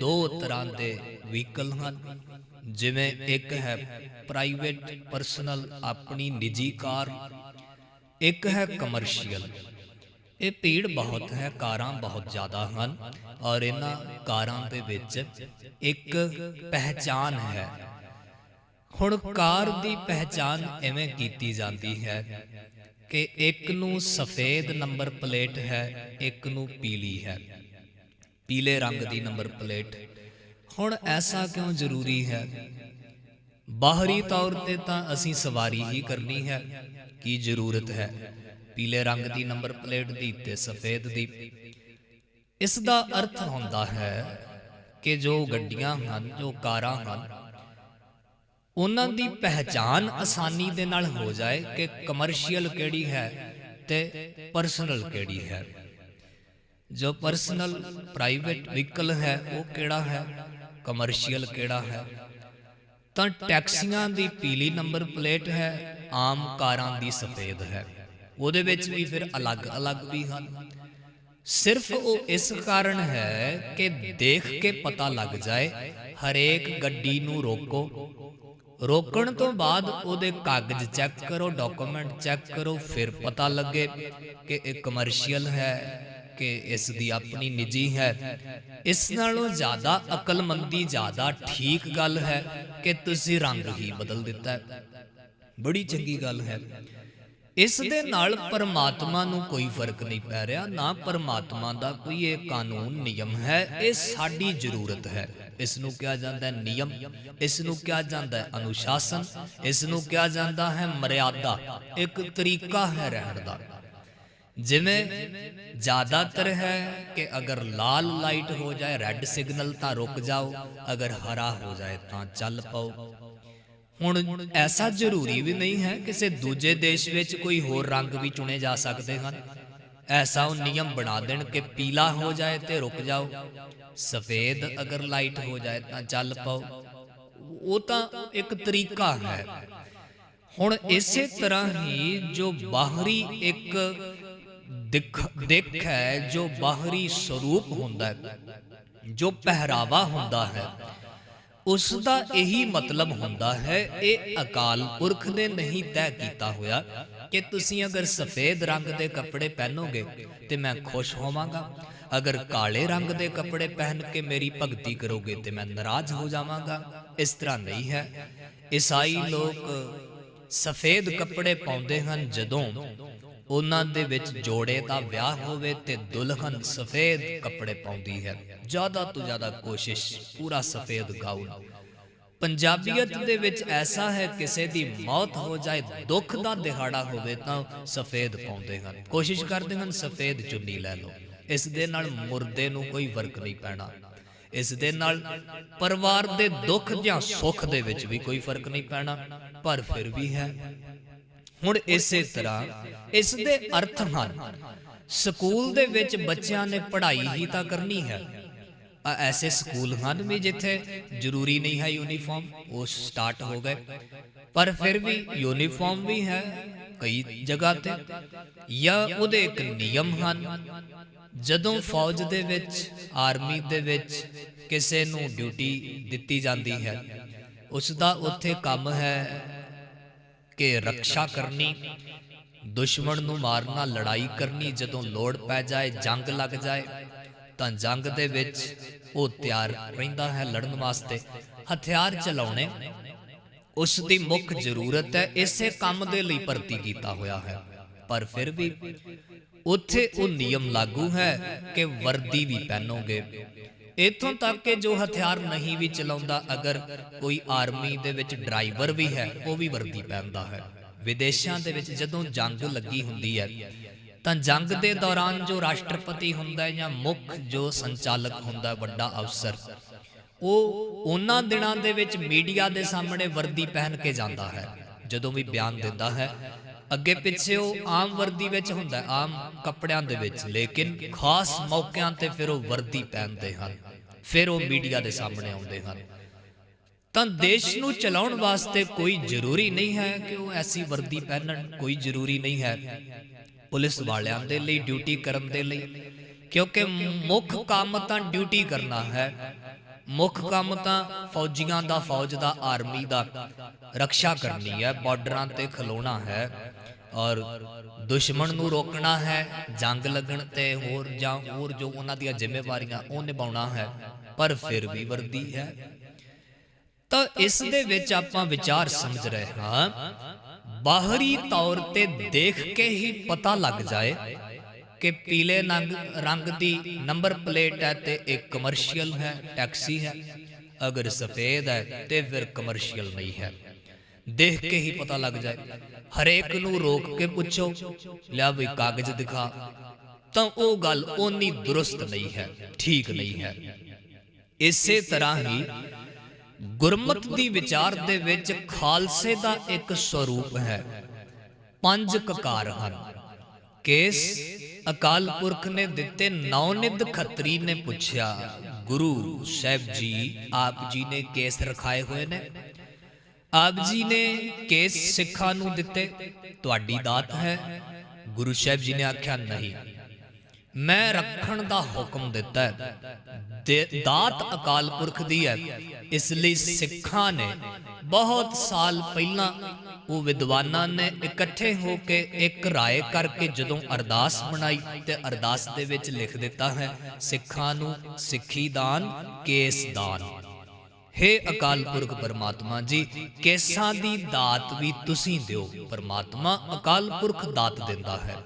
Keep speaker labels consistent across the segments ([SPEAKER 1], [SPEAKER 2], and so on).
[SPEAKER 1] ਦੋ ਤਰ੍ਹਾਂ ਦੇ ਵਹੀਕਲ ਹਨ, ਜਿਵੇਂ ਇੱਕ ਹੈ ਪ੍ਰਾਈਵੇਟ ਪਰਸਨਲ ਆਪਣੀ ਨਿੱਜੀ ਕਾਰ, ਇੱਕ ਹੈ ਕਮਰਸ਼ੀਅਲ ਇਹ ਭੀੜ ਬਹੁਤ ਹੈ, ਕਾਰਾਂ ਬਹੁਤ ਜ਼ਿਆਦਾ ਹਨ ਔਰ ਇਹਨਾਂ ਕਾਰਾਂ ਦੇ ਵਿੱਚ ਇੱਕ ਪਹਿਚਾਨ ਹੈ। ਹੁਣ ਕਾਰ ਦੀ ਪਹਿਚਾਨ ਐਵੇਂ ਕੀਤੀ ਜਾਂਦੀ ਹੈ ਕਿ ਇੱਕ ਨੂੰ ਸਫੇਦ ਨੰਬਰ ਪਲੇਟ ਹੈ, ਇੱਕ ਨੂੰ ਪੀਲੀ ਹੈ। ਪੀਲੇ ਰੰਗ ਦੀ ਨੰਬਰ ਪਲੇਟ। ਹੁਣ ਐਸਾ ਕਿਉਂ ਜ਼ਰੂਰੀ ਹੈ? ਬਾਹਰੀ ਤੌਰ ਤੇ ਤਾਂ ਅਸੀਂ ਸਵਾਰੀ ਹੀ ਕਰਨੀ ਹੈ। ਕੀ ਜ਼ਰੂਰਤ ਹੈ? ਪੀਲੇ ਰੰਗ ਦੀ ਨੰਬਰ ਪਲੇਟ ਦੀ ਤੇ ਸਫੇਦ ਦੀ। ਇਸ ਦਾ ਅਰਥ ਹੁੰਦਾ ਹੈ ਕਿ ਜੋ ਗੱਡੀਆਂ ਹਨ, ਜੋ ਕਾਰਾਂ ਹਨ, ਉਹਨਾਂ ਦੀ ਪਹਿਚਾਨ ਆਸਾਨੀ ਦੇ ਨਾਲ ਹੋ ਜਾਏ ਕਿ ਕਮਰਸ਼ੀਅਲ ਕਿਹੜੀ ਹੈ ਤੇ ਪਰਸਨਲ ਕਿਹੜੀ ਹੈ। ਜੋ ਪਰਸਨਲ ਪ੍ਰਾਈਵੇਟ ਵਹੀਕਲ ਹੈ, ਉਹ ਕਿਹੜਾ ਹੈ? ਕਮਰਸ਼ੀਅਲ ਕਿਹੜਾ ਹੈ? ਤਾਂ ਟੈਕਸੀਆਂ ਦੀ ਪੀਲੀ ਨੰਬਰ ਪਲੇਟ ਹੈ, ਆਮ ਕਾਰਾਂ ਦੀ ਸਫੇਦ ਹੈ। ਉਹਦੇ ਵਿੱਚ ਵੀ ਫਿਰ ਅਲੱਗ-ਅਲੱਗ ਵੀ ਹਨ। ਸਿਰਫ ਉਹ ਇਸ ਕਾਰਨ ਹੈ ਕਿ ਦੇਖ ਕੇ ਪਤਾ ਲੱਗ ਜਾਏ, ਹਰੇਕ ਗੱਡੀ ਨੂੰ ਰੋਕੋ। ਰੋਕਣ ਤੋਂ ਬਾਅਦ ਉਹਦੇ ਕਾਗਜ਼ ਚੈੱਕ ਕਰੋ ਡਾਕੂਮੈਂਟ ਚੈੱਕ ਕਰੋ, ਫਿਰ ਪਤਾ ਲੱਗੇ ਕਿ ਇਹ ਕਮਰਸ਼ੀਅਲ ਹੈ ਕਿ ਇਸ ਦੀ ਆਪਣੀ ਨਿੱਜੀ ਹੈ। ਇਸ ਨਾਲੋਂ ਜ਼ਿਆਦਾ ਅਕਲਮੰਦੀ, ਜ਼ਿਆਦਾ ਠੀਕ ਗੱਲ ਹੈ ਕਿ ਤੁਸੀਂ ਰੰਗ ਹੀ ਬਦਲ ਦਿੱਤਾ ਬੜੀ ਚੰਗੀ ਗੱਲ ਹੈ। ਇਸ ਦੇ ਨਾਲ ਪਰਮਾਤਮਾ ਨੂੰ ਕੋਈ ਫ਼ਰਕ ਨਹੀਂ ਪੈ ਰਿਹਾ, ਨਾ ਪਰਮਾਤਮਾ ਦਾ ਕੋਈ ਇਹ ਕਾਨੂੰਨ, ਨਿਯਮ ਹੈ। ਇਹ ਸਾਡੀ ਜ਼ਰੂਰਤ ਹੈ। ਇਸ ਨੂੰ ਕਿਹਾ ਜਾਂਦਾ ਹੈ ਨਿਯਮ, ਇਸ ਨੂੰ ਕਿਹਾ ਜਾਂਦਾ ਹੈ ਅਨੁਸ਼ਾਸਨ, ਇਸ ਨੂੰ ਕਿਹਾ ਜਾਂਦਾ ਹੈ ਮਰਿਆਦਾ। ਇੱਕ ਤਰੀਕਾ ਹੈ ਰਹਿਣ ਦਾ। ਜਿਵੇਂ ਜ਼ਿਆਦਾਤਰ ਹੈ ਕਿ ਅਗਰ ਲਾਲ ਲਾਈਟ ਹੋ ਜਾਏ, ਰੈੱਡ ਸਿਗਨਲ ਤਾਂ ਰੁਕ ਜਾਓ, ਅਗਰ ਹਰਾ ਹੋ ਜਾਏ ਤਾਂ ਚੱਲ ਪਾਓ। ਹੁਣ ਐਸਾ ਜ਼ਰੂਰੀ ਵੀ ਨਹੀਂ ਹੈ ਕਿਸੇ ਦੂਜੇ ਦੇਸ਼ ਵਿੱਚ ਕੋਈ ਹੋਰ ਰੰਗ ਵੀ ਚੁਣੇ ਜਾ ਸਕਦੇ ਹਨ। ਐਸਾ ਉਹ ਨਿਯਮ ਬਣਾ ਦੇਣ ਕਿ ਪੀਲਾ ਹੋ ਜਾਏ ਤੇ ਰੁਕ ਜਾਓ, ਸਫੇਦ ਅਗਰ ਲਾਈਟ ਹੋ ਜਾਏ ਤਾਂ ਚੱਲ ਪਾਓ। ਉਹ ਤਾਂ ਇੱਕ ਤਰੀਕਾ ਹੈ। ਹੁਣ ਇਸੇ ਤਰ੍ਹਾਂ ਹੀ ਜੋ ਬਾਹਰੀ ਇੱਕ ਦਿਖ ਦਿਖ ਹੈ, ਜੋ ਬਾਹਰੀ ਸਰੂਪ ਹੁੰਦਾ ਹੈ, ਜੋ ਪਹਿਰਾਵਾ ਹੁੰਦਾ ਹੈ। ਉਸ ਦਾ ਇਹੀ ਮਤਲਬ ਹੁੰਦਾ ਹੈ, ਇਹ ਅਕਾਲ ਪੁਰਖ ਨੇ ਨਹੀਂ ਤੈਅ ਕੀਤਾ ਹੋਇਆ ਕਿ ਤੁਸੀਂ ਅਗਰ ਸਫੇਦ ਰੰਗ ਦੇ ਕੱਪੜੇ ਪਹਿਨੋਗੇ ਤੇ ਮੈਂ ਖੁਸ਼ ਹੋਵਾਂਗਾ। ਅਗਰ ਕਾਲੇ ਰੰਗ ਦੇ ਕੱਪੜੇ ਪਹਿਨ ਕੇ ਮੇਰੀ ਭਗਤੀ ਕਰੋਗੇ ਤੇ ਮੈਂ ਨਾਰਾਜ਼ ਹੋ ਜਾਵਾਂਗਾ। ਇਸ ਤਰ੍ਹਾਂ ਨਹੀਂ ਹੈ। ਈਸਾਈ ਲੋਕ ਸਫੇਦ ਕੱਪੜੇ ਪਾਉਂਦੇ ਹਨ ਜਦੋਂ ਉਹਨਾਂ ਦੇ ਵਿੱਚ ਜੋੜੇ ਦਾ ਵਿਆਹ ਹੋਵੇ ਤੇ ਦੁਲਹਨ ਸਫੇਦ ਕੱਪੜੇ ਪਾਉਂਦੀ ਹੈ। ਜ਼ਿਆਦਾ ਤੋਂ ਜ਼ਿਆਦਾ ਕੋਸ਼ਿਸ਼ ਪੂਰਾ ਸਫੇਦ ਗਾਊਨ। ਪੰਜਾਬੀਅਤ ਦੇ ਵਿੱਚ ਐਸਾ ਹੈ, ਕਿਸੇ ਦੀ ਮੌਤ ਹੋ ਜਾਏ, ਦੁੱਖ ਦਾ ਦਿਹਾੜਾ ਹੋਵੇ ਤਾਂ ਸਫੇਦ ਪਾਉਂਦੇ ਹਨ। ਕੋਸ਼ਿਸ਼ ਕਰਦੇ ਹਨ, ਸਫੇਦ ਚੁੰਨੀ ਲੈ ਲਓ। ਇਸ ਦੇ ਨਾਲ ਮੁਰਦੇ ਨੂੰ ਕੋਈ ਫ਼ਰਕ ਨਹੀਂ ਪੈਣਾ। ਇਸ ਦੇ ਨਾਲ ਪਰਿਵਾਰ ਦੇ ਦੁੱਖ ਜਾਂ ਸੁੱਖ ਦੇ ਵਿੱਚ ਵੀ ਕੋਈ ਫ਼ਰਕ ਨਹੀਂ ਪੈਣਾ। ਪਰ ਫਿਰ ਵੀ ਹੈ ਹੁਣ ਇਸੇ ਤਰ੍ਹਾਂ ਇਸ ਦੇ ਅਰਥ ਹਨ, ਸਕੂਲ ਦੇ ਵਿੱਚ ਬੱਚਿਆਂ ਨੇ ਪੜ੍ਹਾਈ ਹੀ ਤਾਂ ਕਰਨੀ ਹੈ। ਐਸੇ ਸਕੂਲ ਹਨ ਵੀ ਜਿੱਥੇ ਜ਼ਰੂਰੀ ਨਹੀਂ ਹੈ ਯੂਨੀਫਾਰਮ, ਉਹ ਸਟਾਰਟ ਹੋ ਗਏ। ਪਰ ਫਿਰ ਵੀ ਯੂਨੀਫਾਰਮ ਵੀ ਹੈ ਕਈ ਜਗ੍ਹਾ ਤੇ, ਜਾਂ ਉਹਦੇ ਇੱਕ ਨਿਯਮ ਹਨ। ਜਦੋਂ ਫੌਜ ਦੇ ਵਿੱਚ, ਆਰਮੀ ਦੇ ਵਿੱਚ ਕਿਸੇ ਨੂੰ ਡਿਊਟੀ ਦਿੱਤੀ ਜਾਂਦੀ ਹੈ ਉਸ ਦਾ ਉੱਥੇ ਕੰਮ ਹੈ ਕਿ ਰੱਖਿਆ ਕਰਨੀ। ਦੁਸ਼ਮਣ ਨੂੰ ਮਾਰਨਾ, ਲੜਾਈ ਕਰਨੀ, ਜਦੋਂ ਲੋੜ ਪੈ ਜਾਏ, ਜੰਗ ਲੱਗ ਜਾਏ, ਤਾਂ ਜੰਗ ਦੇ ਵਿੱਚ ਉਹ ਤਿਆਰ ਰਹਿੰਦਾ ਹੈ ਲੜਨ ਵਾਸਤੇ। ਹਥਿਆਰ ਚਲਾਉਣੇ, ਉਸ ਦੀ ਮੁੱਖ ਜ਼ਰੂਰਤ ਹੈ, ਇਸੇ ਕੰਮ ਦੇ ਲਈ ਭਰਤੀ ਕੀਤਾ ਹੋਇਆ ਹੈ। ਪਰ ਫਿਰ ਵੀ ਉੱਥੇ ਉਹ ਨਿਯਮ ਲਾਗੂ ਹੈ ਕਿ ਵਰਦੀ ਵੀ ਪਹਿਨੋਗੇ। ਇਥੋਂ ਤੱਕ ਕਿ ਜੋ ਹਥਿਆਰ ਨਹੀਂ ਵੀ ਚਲਾਉਂਦਾ, ਅਗਰ ਕੋਈ ਆਰਮੀ ਦੇ ਵਿੱਚ ਡਰਾਈਵਰ ਵੀ ਹੈ, ਉਹ ਵੀ ਵਰਦੀ ਪਹਿਨਦਾ ਹੈ। ਵਿਦੇਸ਼ਾਂ ਦੇ ਵਿੱਚ ਜਦੋਂ ਜੰਗ ਲੱਗੀ ਹੁੰਦੀ ਹੈ, ਤਾਂ ਜੰਗ ਦੇ ਦੌਰਾਨ ਜੋ ਰਾਸ਼ਟਰਪਤੀ ਹੁੰਦਾ ਜਾਂ ਮੁੱਖ ਜੋ ਸੰਚਾਲਕ ਹੁੰਦਾ ਵੱਡਾ ਅਫਸਰ, ਉਹ ਉਹਨਾਂ ਦਿਨਾਂ ਦੇ ਵਿੱਚ ਮੀਡੀਆ ਦੇ ਸਾਹਮਣੇ ਵਰਦੀ ਪਹਿਨ ਕੇ ਜਾਂਦਾ ਹੈ। ਜਦੋਂ ਵੀ ਬਿਆਨ ਦਿੰਦਾ ਹੈ ਅੱਗੇ ਪਿੱਛੇ ਉਹ ਆਮ ਵਰਦੀ ਵਿੱਚ ਹੁੰਦਾ ਆਮ ਕੱਪੜਿਆਂ ਦੇ ਵਿੱਚ, ਲੇਕਿਨ ਖਾਸ ਮੌਕਿਆਂ ਤੇ ਫਿਰ ਉਹ ਵਰਦੀ ਪਹਿਨਦੇ ਹਨ, ਫਿਰ ਉਹ ਮੀਡੀਆ ਦੇ ਸਾਹਮਣੇ ਆਉਂਦੇ ਹਨ। ਤਾਂ ਦੇਸ਼ ਨੂੰ ਚਲਾਉਣ ਵਾਸਤੇ ਕੋਈ ਜ਼ਰੂਰੀ ਨਹੀਂ ਹੈ ਕਿ ਉਹ ਐਸੀ ਵਰਦੀ ਪਹਿਨਣ, ਕੋਈ ਜ਼ਰੂਰੀ ਨਹੀਂ ਹੈ ਪੁਲਿਸ ਵਾਲਿਆਂ ਦੇ ਲਈ, ਡਿਊਟੀ ਕਰਨ ਦੇ ਲਈ, ਕਿਉਂਕਿ ਮੁੱਖ ਕੰਮ ਤਾਂ ਡਿਊਟੀ ਕਰਨਾ ਹੈ। ਮੁੱਖ ਕੰਮ ਤਾਂ ਫੌਜੀਆਂ ਦਾ, ਫੌਜ ਦਾ, ਆਰਮੀ ਦਾ, ਰੱਖਿਆ ਕਰਨੀ ਹੈ, ਬਾਰਡਰਾਂ ਤੇ ਖਲੋਣਾ ਹੈ। ਔਰ ਦੁਸ਼ਮਣ ਨੂੰ ਰੋਕਣਾ ਹੈ, ਜੰਗ ਲੱਗਣ ਤੇ ਹੋਰ ਜਾਂ ਹੋਰ ਜੋ ਉਹਨਾਂ ਦੀਆਂ ਜ਼ਿੰਮੇਵਾਰੀਆਂ ਉਹ ਨਿਭਾਉਣਾ ਹੈ, ਪਰ ਫਿਰ ਵੀ ਵਰਦੀ ਹੈ। ਤਾਂ ਇਸ ਦੇ ਵਿੱਚ ਆਪਾਂ ਵਿਚਾਰ ਸਮਝ ਰਹੇ ਹਾਂ, ਬਾਹਰੀ ਤੌਰ ਤੇ ਦੇਖ ਕੇ ਹੀ ਪਤਾ ਲੱਗ ਜਾਏ ਕਿ ਪੀਲੇ ਰੰਗ ਦੀ ਨੰਬਰ ਪਲੇਟ ਹੈ ਤੇ ਇਹ ਕਮਰਸ਼ੀਅਲ ਹੈ, ਟੈਕਸੀ ਹੈ। ਅਗਰ ਸਫੇਦ ਹੈ ਤੇ ਫਿਰ ਕਮਰਸ਼ੀਅਲ ਨਹੀਂ ਹੈ। ਦੇਖ ਕੇ ਹੀ ਪਤਾ ਲੱਗ ਜਾਏ ਹਰੇਕ ਨੂੰ ਰੋਕ ਕੇ ਪੁੱਛੋ, ਲਿਆ ਵੀ ਕਾਗਜ਼ ਦਿਖਾ। ਤਾਂ ਉਹ ਗੱਲ ਓਨੀ ਦਰੁਸਤ ਨਹੀਂ ਹੈ, ਠੀਕ ਨਹੀਂ ਹੈ। ਇਸੇ ਤਰ੍ਹਾਂ ਹੀ ਗੁਰਮਤ ਦੀ ਵਿਚਾਰ ਦੇ ਵਿੱਚ ਖਾਲਸੇ ਦਾ ਇੱਕ ਸਰੂਪ ਹੈ। ਪੰਜ ਕਕਾਰ ਹਨ। ਕੇਸ ਅਕਾਲ ਪੁਰਖ ਨੇ ਦਿੱਤੇ ਨੌਨਿਦ ਖੱਤਰੀ ਨੇ ਪੁੱਛਿਆ, ਗੁਰੂ ਸਾਹਿਬ ਜੀ, ਆਪ ਜੀ ਨੇ ਕੇਸ ਰਖਾਏ ਹੋਏ ਨੇ? ਆਪ ਜੀ ਨੇ ਕੇਸ ਸਿੱਖਾਂ ਨੂੰ ਦਿੱਤੇ? ਤੁਹਾਡੀ ਦਾਤ ਹੈ। ਗੁਰੂ ਸਾਹਿਬ ਜੀ ਨੇ ਆਖਿਆ, ਨਹੀਂ। ਮੈਂ ਰੱਖਣ ਦਾ ਹੁਕਮ ਦਿੱਤਾ ਹੈ। ਦਾਤ ਅਕਾਲ ਪੁਰਖ ਦੀ ਹੈ। ਇਸ ਲਈ ਸਿੱਖਾਂ ਨੇ ਬਹੁਤ ਸਾਲ ਪਹਿਲਾਂ ਉਹ ਵਿਦਵਾਨਾਂ ਨੇ ਇਕੱਠੇ ਹੋ ਕੇ ਇੱਕ ਰਾਏ ਕਰਕੇ ਜਦੋਂ ਅਰਦਾਸ ਬਣਾਈ ਤੇ ਅਰਦਾਸ ਦੇ ਵਿੱਚ ਲਿਖ ਦਿੱਤਾ ਹੈ, ਸਿੱਖਾਂ ਨੂੰ ਸਿੱਖੀ ਦਾਨ, ਕੇਸ ਦਾਨ। ਹੇ ਅਕਾਲ ਪੁਰਖ ਪਰਮਾਤਮਾ ਜੀ, ਕੇਸਾਂ ਦੀ ਦਾਤ ਵੀ ਤੁਸੀਂ ਦਿਓ। ਪਰਮਾਤਮਾ ਅਕਾਲ ਪੁਰਖ ਦਾਤ ਦਿੰਦਾ ਹੈ।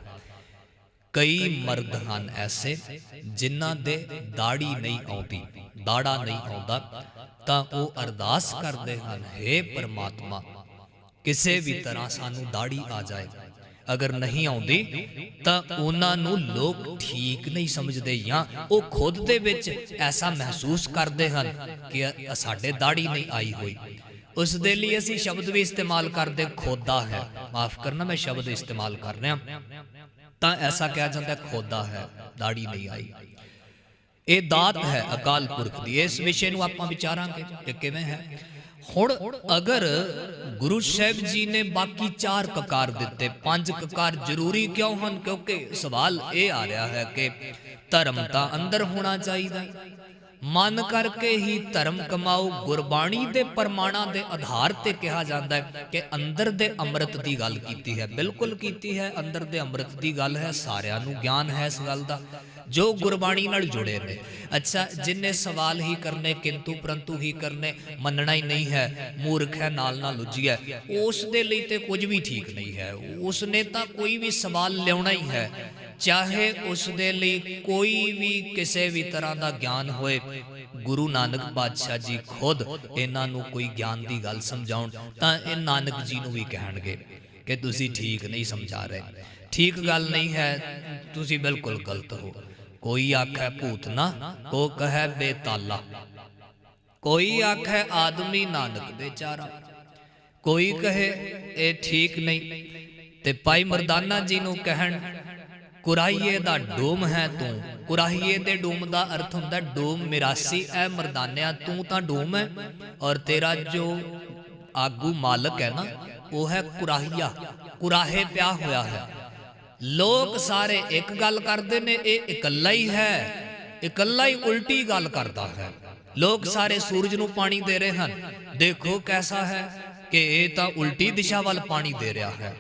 [SPEAKER 1] ਕਈ ਮਰਦ ਹਨ ਐਸੇ, ਜਿਨ੍ਹਾਂ ਦੇ ਦਾੜੀ ਨਹੀਂ ਆਉਂਦੀ, ਦਾੜਾ ਨਹੀਂ ਆਉਂਦਾ, ਤਾਂ ਉਹ ਅਰਦਾਸ ਕਰਦੇ ਹਨ हे ਪਰਮਾਤਮਾ, ਕਿਸੇ ਵੀ ਤਰ੍ਹਾਂ ਸਾਨੂੰ ਦਾੜੀ ਆ ਜਾਏ। ਅਗਰ ਨਹੀਂ ਆਉਂਦੀ, ਤਾਂ ਉਹਨਾਂ ਨੂੰ ਲੋਕ ਠੀਕ ਨਹੀਂ ਸਮਝਦੇ ਜਾਂ ਉਹ ਖੁਦ ਦੇ ਵਿੱਚ ਐਸਾ ਮਹਿਸੂਸ ਕਰਦੇ ਹਨ ਕਿ ਸਾਡੇ ਦਾੜੀ ਨਹੀਂ ਆਈ ਹੋਈ। ਉਸ ਦੇ ਲਈ ਅਸੀਂ ਸ਼ਬਦ ਵੀ ਇਸਤੇਮਾਲ ਕਰਦੇ ਖੋਦਾ ਹੈ। ਮਾਫ ਕਰਨਾ, ਮੈਂ ਸ਼ਬਦ ਇਸਤੇਮਾਲ ਕਰ ਰਿਹਾ। ਤਾਂ ਐਸਾ ਕਿਹਾ ਜਾਂਦਾ ਖੋਦਾ ਹੈ, ਦਾੜੀ ਨਹੀਂ ਆਈ। ਇਹ ਦਾਤ ਹੈ ਅਕਾਲ ਪੁਰਖ ਦੀ। ਇਸ ਵਿਸ਼ੇ ਨੂੰ ਆਪਾਂ ਵਿਚਾਰਾਂਗੇ ਕਿ ਕਿਵੇਂ ਹੈ। ਹੁਣ ਅਗਰ ਗੁਰੂ ਸਾਹਿਬ ਜੀ ਨੇ ਬਾਕੀ ਚਾਰ ਕਕਾਰ ਦਿੱਤੇ, ਪੰਜ ਕਕਾਰ ਜ਼ਰੂਰੀ ਕਿਉਂ ਹਨ? ਕਿਉਂਕਿ ਸਵਾਲ ਇਹ ਆ ਰਿਹਾ ਹੈ ਕਿ ਧਰਮ ਤਾਂ ਅੰਦਰ ਹੋਣਾ ਚਾਹੀਦਾ ਮਨ ਕਰਕੇ ਹੀ ਧਰਮ ਕਮਾਓ ਗੁਰਬਾਣੀ ਦੇ ਪ੍ਰਮਾਣਾਂ ਦੇ ਆਧਾਰ ਤੇ ਕਿਹਾ ਜਾਂਦਾ ਹੈ ਕਿ ਅੰਦਰ ਦੇ ਅੰਮ੍ਰਿਤ ਦੀ ਗੱਲ ਕੀਤੀ ਹੈ। ਬਿਲਕੁਲ ਕੀਤੀ ਹੈ, ਅੰਦਰ ਦੇ ਅੰਮ੍ਰਿਤ ਦੀ ਗੱਲ ਹੈ, ਸਾਰਿਆਂ ਨੂੰ ਗਿਆਨ ਹੈ ਇਸ ਗੱਲ ਦਾ। ਜੋ ਗੁਰਬਾਣੀ ਨਾਲ ਜੁੜੇ ਨੇ। ਅੱਛਾ, ਜਿੰਨੇ ਸਵਾਲ ਹੀ ਕਰਨੇ, ਕਿੰਤੂ ਪਰੰਤੂ ਹੀ ਕਰਨੇ, ਮੰਨਣਾ ਹੀ ਨਹੀਂ ਹੈ, ਮੂਰਖ ਹੈ, ਨਾਲ ਨਾਲ ਲੁੱਝਿਆ ਉਸ ਦੇ ਲਈ ਤੇ ਕੁਝ ਵੀ ਠੀਕ ਨਹੀਂ ਹੈ। ਉਸ ਨੇ ਤਾਂ ਕੋਈ ਵੀ ਸਵਾਲ ਲਿਆਉਣਾ ਹੀ ਹੈ, ਚਾਹੇ ਉਸ ਦੇ ਲਈ ਕੋਈ ਵੀ ਕਿਸੇ ਵੀ ਤਰ੍ਹਾਂ ਦਾ ਗਿਆਨ ਹੋਏ। ਗੁਰੂ ਨਾਨਕ ਪਾਤਸ਼ਾਹ ਜੀ ਖੁਦ ਇਹਨਾਂ ਨੂੰ ਕੋਈ ਗਿਆਨ ਦੀ ਗੱਲ ਸਮਝਾਉਣ, ਤਾਂ ਇਹ ਨਾਨਕ ਜੀ ਨੂੰ ਵੀ ਕਹਿਣਗੇ ਕਿ ਤੁਸੀਂ ਠੀਕ ਨਹੀਂ ਸਮਝਾ ਰਹੇ। ਠੀਕ ਗੱਲ ਨਹੀਂ ਹੈ, ਤੁਸੀਂ ਬਿਲਕੁਲ ਗਲਤ ਹੋ। ਕੋਈ ਆਖੈ ਭੂਤ ਨਾ, ਕੋ ਕਹੈ ਬੇਤਾਲਾ। ਕੋਈ ਆਖੇ ਆਦਮੀ ਨਾਨਕ ਬੇਚਾਰਾ ਕੋਈ ਕਹੇ ਇਹ ਠੀਕ ਨਹੀਂ, ਤੇ ਭਾਈ ਮਰਦਾਨਾ ਜੀ ਨੂੰ ਕਹਿਣ, ਕੁਰਾਹੀਏ ਦਾ ਡੋਮ ਹੈ ਤੂੰ। ਕੁਰਾਹੀਏ ਦੇ ਡੋਮ ਦਾ ਅਰਥ ਹੁੰਦਾ ਡੋਮ ਮਿਰਾਸੀ, ਐ ਮਰਦਾਨਿਆ, ਤੂੰ ਤਾਂ ਡੋਮ ਹੈ, ਔਰ ਤੇਰਾ ਜੋ ਆਗੂ ਮਾਲਕ ਹੈ ਨਾ, ਉਹ ਹੈ ਕੁਰਾਹੀਆ। ਕੁਰਾਹੇ ਪਿਆ ਹੋਇਆ ਹੈ। ਲੋਕ ਸਾਰੇ ਇੱਕ ਗੱਲ ਕਰਦੇ ਨੇ, ਇਹ ਇਕੱਲਾ ਹੀ ਹੈ। ਇਕੱਲਾ ਹੀ ਉਲਟੀ ਗੱਲ ਕਰਦਾ ਹੈ। ਲੋਕ ਸਾਰੇ ਸੂਰਜ ਨੂੰ ਪਾਣੀ ਦੇ ਰਹੇ ਹਨ। ਦੇਖੋ ਕੈਸਾ ਹੈ ਕਿ ਇਹ ਤਾਂ ਉਲਟੀ ਦਿਸ਼ਾ ਵੱਲ ਪਾਣੀ ਦੇ ਰਿਹਾ ਹੈ।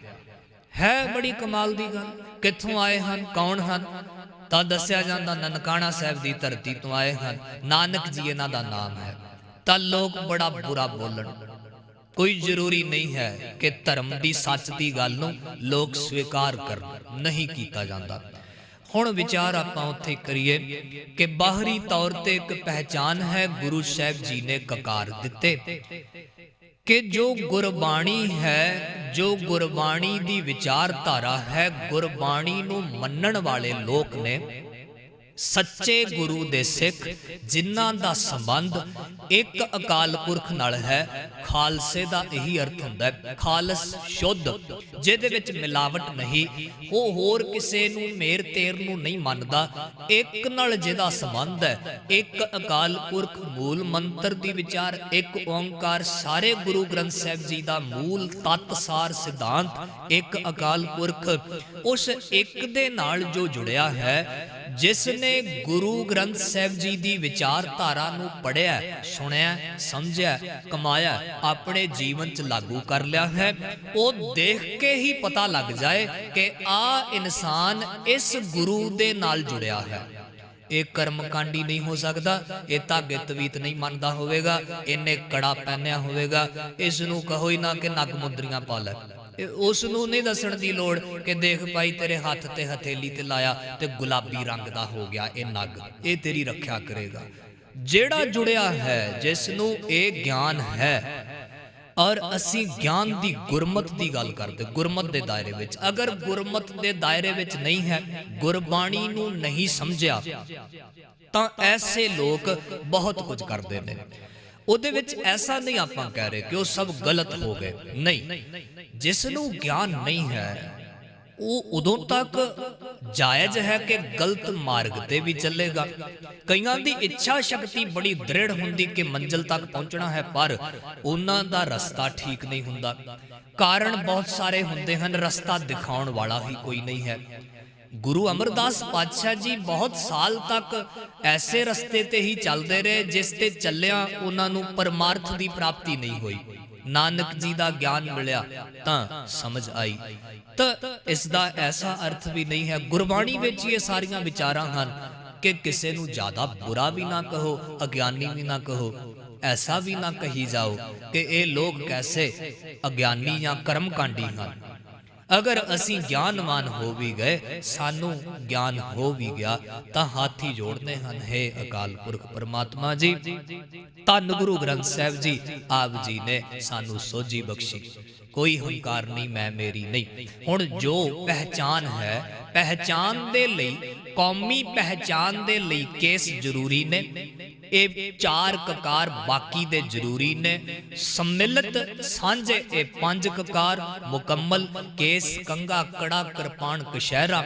[SPEAKER 1] ਹੈ ਬੜੀ ਕਮਾਲ ਦੀ ਗੱਲ। ਕਿੱਥੋਂ ਆਏ ਹਨ? ਕੌਣ ਹਨ? ਤਾਂ ਦੱਸਿਆ ਜਾਂਦਾ ਨਨਕਾਣਾ ਸਾਹਿਬ ਦੀ ਧਰਤੀ ਤੋਂ ਆਏ ਹਨ। ਨਾਨਕ ਜੀ ਇਹਨਾਂ ਦਾ ਨਾਮ ਹੈ। ਤਾਂ ਲੋਕ ਬੜਾ ਬੁਰਾ ਬੋਲਣ। ਕੋਈ ਜ਼ਰੂਰੀ ਨਹੀਂ ਹੈ ਕਿ ਧਰਮ ਦੀ ਸੱਚ ਦੀ ਗੱਲ ਨੂੰ ਲੋਕ ਸਵੀਕਾਰ ਕਰਨ, ਨਹੀਂ ਕੀਤਾ ਜਾਂਦਾ। ਹੁਣ ਵਿਚਾਰ ਆਪਾਂ ਉੱਥੇ ਕਰੀਏ ਕਿ ਬਾਹਰੀ ਤੌਰ ਤੇ ਇੱਕ ਪਹਿਚਾਨ ਹੈ ਗੁਰੂ ਸਾਹਿਬ ਜੀ ਨੇ ਕਕਾਰ ਦਿੱਤੇ ਕਿ ਜੋ ਗੁਰਬਾਣੀ ਹੈ, ਜੋ ਗੁਰਬਾਣੀ ਦੀ ਵਿਚਾਰਧਾਰਾ ਹੈ, ਗੁਰਬਾਣੀ ਨੂੰ ਮੰਨਣ ਵਾਲੇ ਲੋਕ ਨੇ ਸੱਚੇ ਗੁਰੂ ਦੇ ਸਿੱਖ, ਜਿਨ੍ਹਾਂ ਦਾ ਸੰਬੰਧ ਇੱਕ ਅਕਾਲ ਪੁਰਖ ਨਾਲ ਹੈ, ਖਾਲਸੇ ਦਾ ਇਹੀ ਅਰਥ ਹੁੰਦਾ ਹੈ, ਖਾਲਸ ਸ਼ੁੱਧ, ਜਿਹਦੇ ਵਿੱਚ ਮਿਲਾਵਟ ਨਹੀਂ। ਉਹ ਹੋਰ ਕਿਸੇ ਨੂੰ ਮੇਰ ਤੇਰ ਨੂੰ ਨਹੀਂ ਮੰਨਦਾ। ਇੱਕ ਨਾਲ ਜਿਹਦਾ ਸੰਬੰਧ ਹੈ, ਇੱਕ ਅਕਾਲ ਪੁਰਖ ਮੂਲ ਮੰਤਰ ਦੀ ਵਿਚਾਰ, ਇੱਕ ਓੰਕਾਰ, ਸਾਰੇ ਗੁਰੂ ਗ੍ਰੰਥ ਸਾਹਿਬ ਜੀ ਦਾ ਮੂਲ ਤਤ ਸਾਰ ਸਿਧਾਂਤ, ਇੱਕ ਅਕਾਲ ਪੁਰਖ। ਉਸ ਇੱਕ ਦੇ ਨਾਲ ਜੋ ਜੁੜਿਆ ਹੈ ਜਿਸ ਨੇ ਗੁਰੂ ਗ੍ਰੰਥ ਸਾਹਿਬ ਜੀ ਦੀ ਵਿਚਾਰਧਾਰਾ ਨੂੰ ਪੜਿਆ ਸੁਣਿਆ, ਸਮਝਿਆ, ਕਮਾਇਆ, ਆਪਣੇ ਜੀਵਨ 'ਚ ਲਾਗੂ ਕਰ ਲਿਆ ਹੈ, ਉਹ ਦੇਖ ਕੇ ਹੀ ਪਤਾ ਲੱਗ ਜਾਏ ਕਿ ਆ ਇਨਸਾਨ ਇਸ ਗੁਰੂ ਦੇ ਨਾਲ ਜੁੜਿਆ ਹੈ। ਇਹ ਕਰਮਕਾਂਡੀ ਨਹੀਂ ਹੋ ਸਕਦਾ, ਇਹ ਧਾਗੇ ਤਵੀਤ ਨਹੀਂ ਮੰਨਦਾ ਹੋਵੇਗਾ, ਇਹਨੇ ਕੜਾ ਪਹਿਨਿਆ ਹੋਵੇਗਾ, ਇਸ ਨੂੰ ਕਹੋ ਹੀ ਨਾ ਕਿ ਨਗ ਮੁੰਦਰੀਆਂ ਪਾ ਲੈ ਉਸ ਨੂੰ ਨਹੀਂ ਦੱਸਣ ਦੀ ਲੋੜ ਕਿ ਦੇਖ ਭਾਈ ਤੇਰੇ ਹੱਥ ਤੇ ਹਥੇਲੀ ਤੇ ਲਾਇਆ ਤੇ ਗੁਲਾਬੀ ਰੰਗ ਦਾ ਹੋ ਗਿਆ ਇਹ ਨਗ। ਇਹ ਤੇਰੀ ਰੱਖਿਆ ਕਰੇਗਾ। ਜਿਹੜਾ ਜੁੜਿਆ ਹੈ ਜਿਸ ਨੂੰ ਇਹ ਗਿਆਨ ਹੈ, ਔਰ ਅਸੀਂ ਗਿਆਨ ਦੀ ਗੁਰਮਤ ਦੀ ਗੱਲ ਕਰਦੇ, ਗੁਰਮਤ ਦੇ ਦਾਇਰੇ ਵਿੱਚ। ਅਗਰ ਗੁਰਮਤ ਦੇ ਦਾਇਰੇ ਵਿੱਚ ਨਹੀਂ ਹੈ, ਗੁਰਬਾਣੀ ਨੂੰ ਨਹੀਂ ਸਮਝਿਆ, ਤਾਂ ਐਸੇ ਲੋਕ ਬਹੁਤ ਕੁਝ ਕਰਦੇ ਨੇ। ਉਹਦੇ ਵਿੱਚ ਐਸਾ ਨਹੀਂ ਆਪਾਂ ਕਹਿ ਰਹੇ ਕਿ ਉਹ ਸਭ ਗਲਤ ਹੋ ਗਏ। ਨਹੀਂ। ਜਿਸ ਨੂੰ ਗਿਆਨ ਨਹੀਂ ਹੈ ਉਹ ਉਦੋਂ ਤੱਕ ਜਾਇਜ਼ ਹੈ ਕਿ ਗਲਤ ਮਾਰਗ ਤੇ ਵੀ ਚੱਲੇਗਾ। ਕਈਆਂ ਦੀ ਇੱਛਾ ਸ਼ਕਤੀ ਬੜੀ ਦ੍ਰਿੜ ਹੁੰਦੀ ਕਿ ਮੰਜ਼ਲ ਤੱਕ ਪਹੁੰਚਣਾ ਹੈ ਪਰ ਉਹਨਾਂ ਦਾ ਰਸਤਾ ਠੀਕ ਨਹੀਂ ਹੁੰਦਾ। ਕਾਰਨ ਬਹੁਤ ਸਾਰੇ ਹੁੰਦੇ ਹਨ ਰਸਤਾ ਦਿਖਾਉਣ ਵਾਲਾ ਹੀ ਕੋਈ ਨਹੀਂ ਹੈ। ਗੁਰੂ ਅਮਰਦਾਸ ਪਾਤਸ਼ਾਹ ਜੀ ਬਹੁਤ ਸਾਲ ਤੱਕ ਐਸੇ ਰਸਤੇ ਤੇ ਹੀ ਚੱਲਦੇ ਰਹੇ ਜਿਸ ਤੇ ਚੱਲਿਆ ਉਹਨਾਂ ਨੂੰ ਪਰਮਾਰਥ ਦੀ ਪ੍ਰਾਪਤੀ ਨਹੀਂ ਹੋਈ। ਨਾਨਕ ਜੀ ਦਾ ਗਿਆਨ ਮਿਲਿਆ ਤਾਂ ਸਮਝ ਆਈ। ਤਾਂ ਇਸ ਦਾ ਐਸਾ ਅਰਥ ਵੀ ਨਹੀਂ ਹੈ, ਗੁਰਬਾਣੀ ਵਿੱਚ ਇਹ ਸਾਰੀਆਂ ਵਿਚਾਰਾਂ ਹਨ ਕਿ ਕਿਸੇ ਨੂੰ ਜ਼ਿਆਦਾ ਬੁਰਾ ਵੀ ਨਾ ਕਹੋ, ਅਗਿਆਨੀ ਵੀ ਨਾ ਕਹੋ। ਐਸਾ ਵੀ ਨਾ ਕਹੀ ਜਾਓ ਕਿ ਇਹ ਲੋਕ ਕੈਸੇ ਅਗਿਆਨੀ ਜਾਂ ਕਰਮਕਾਂਡੀ ਹਨ। ਅਗਰ ਅਸੀਂ ਗਿਆਨਵਾਨ ਹੋ ਵੀ ਗਏ, ਸਾਨੂੰ ਗਿਆਨ ਹੋ ਵੀ ਗਿਆ, ਤਾਂ ਹਾਥੀ ਜੋੜਨੇ ਹਨ, ਹੈ ਅਕਾਲ ਪੁਰਖ ਪਰਮਾਤਮਾ ਜੀ। ਧੰਨ ਗੁਰੂ ਗ੍ਰੰਥ ਸਾਹਿਬ ਜੀ, ਆਪ ਜੀ ਨੇ ਸਾਨੂੰ ਸੋਝੀ ਬਖਸ਼ੀ। ਕੋਈ ਹੰਕਾਰ ਨਹੀਂ, ਮੈਂ ਮੇਰੀ ਨਹੀਂ। ਹੁਣ ਜੋ ਪਹਿਚਾਨ ਹੈ, ਪਹਿਚਾਨ ਦੇ ਲਈ, ਕੌਮੀ ਪਹਿਚਾਨ ਦੇ ਲਈ ਕੇਸ ਜ਼ਰੂਰੀ ਨੇ। ਇਹ ਚਾਰ ਕਕਾਰ ਬਾਕੀ ਦੇ ਜ਼ਰੂਰੀ ਨੇ। ਸੰਮਿਲਿਤ ਸਾਂਝੇ ਇਹ ਪੰਜ ਕਕਾਰ ਮੁਕੰਮਲ ਕੇਸ ਕੰਗਾ ਕੜਾ, ਕਿਰਪਾਨ ਕਸ਼ਹਿਰਾ